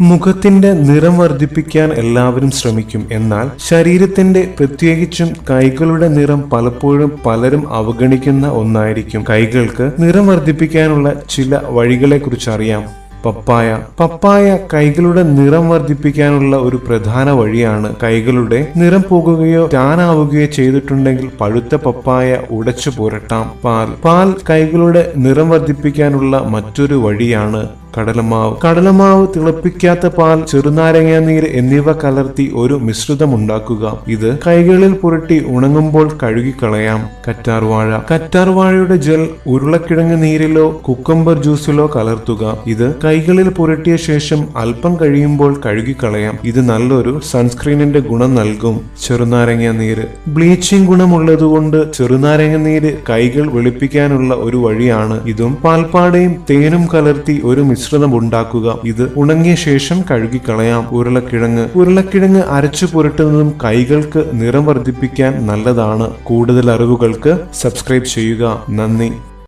മുഖത്തിന്റെ നിറം വർദ്ധിപ്പിക്കാൻ എല്ലാവരും ശ്രമിക്കും. എന്നാൽ ശരീരത്തിന്റെ പ്രത്യേകിച്ചും കൈകളുടെ നിറം പലപ്പോഴും പലരും അവഗണിക്കുന്ന ഒന്നായിരിക്കും. കൈകൾക്ക് നിറം വർദ്ധിപ്പിക്കാനുള്ള ചില വഴികളെ കുറിച്ച് അറിയാം പപ്പായ. പപ്പായ കൈകളുടെ നിറം വർദ്ധിപ്പിക്കാനുള്ള ഒരു പ്രധാന വഴിയാണ്. കൈകളുടെ നിറം പോകുകയോ ടാനാവുകയോ ചെയ്തിട്ടുണ്ടെങ്കിൽ പഴുത്ത പപ്പായ ഉടച്ചു പുരട്ടാം. പാൽ. പാൽ കൈകളുടെ നിറം വർദ്ധിപ്പിക്കാനുള്ള മറ്റൊരു വഴിയാണ് കടലമാവ്. കടലമാവ് തിളപ്പിക്കാത്ത പാൽ ചെറുനാരങ്ങ നീര് എന്നിവ കലർത്തി ഒരു മിശ്രിതം ഉണ്ടാക്കുക. ഇത് കൈകളിൽ പുരട്ടി ഉണങ്ങുമ്പോൾ കഴുകിക്കളയാം. കറ്റാർവാഴ കറ്റാർവാഴയുടെ ജെൽ ഉരുളക്കിഴങ്ങ് നീരിലോ കുക്കമ്പർ ജ്യൂസിലോ കലർത്തുക. ഇത് കൈകളിൽ പുരട്ടിയ ശേഷം അല്പം കഴിയുമ്പോൾ കഴുകിക്കളയാം. ഇത് നല്ലൊരു സൺസ്ക്രീനിന്റെ ഗുണം നൽകും. ചെറുനാരങ്ങ നീര്. ബ്ലീച്ചിങ് ഗുണമുള്ളതുകൊണ്ട് ചെറുനാരങ്ങ നീര് കൈകൾ വെളുപ്പിക്കാനുള്ള ഒരു വഴിയാണ്. ഇതും പാൽപ്പാടയും തേനും കലർത്തി ഒരു മിശ്രിതം ഉണ്ടാക്കുക. ഇത് ഉണങ്ങിയ ശേഷം കഴുകിക്കളയാം. ഉരുളക്കിഴങ്ങ്. ഉരുളക്കിഴങ്ങ് അരച്ചു പുരട്ടുന്നതും കൈകൾക്ക് നിറം വർദ്ധിപ്പിക്കാൻ നല്ലതാണ്. കൂടുതൽ അറിവുകൾക്ക് സബ്സ്ക്രൈബ് ചെയ്യുക. നന്ദി.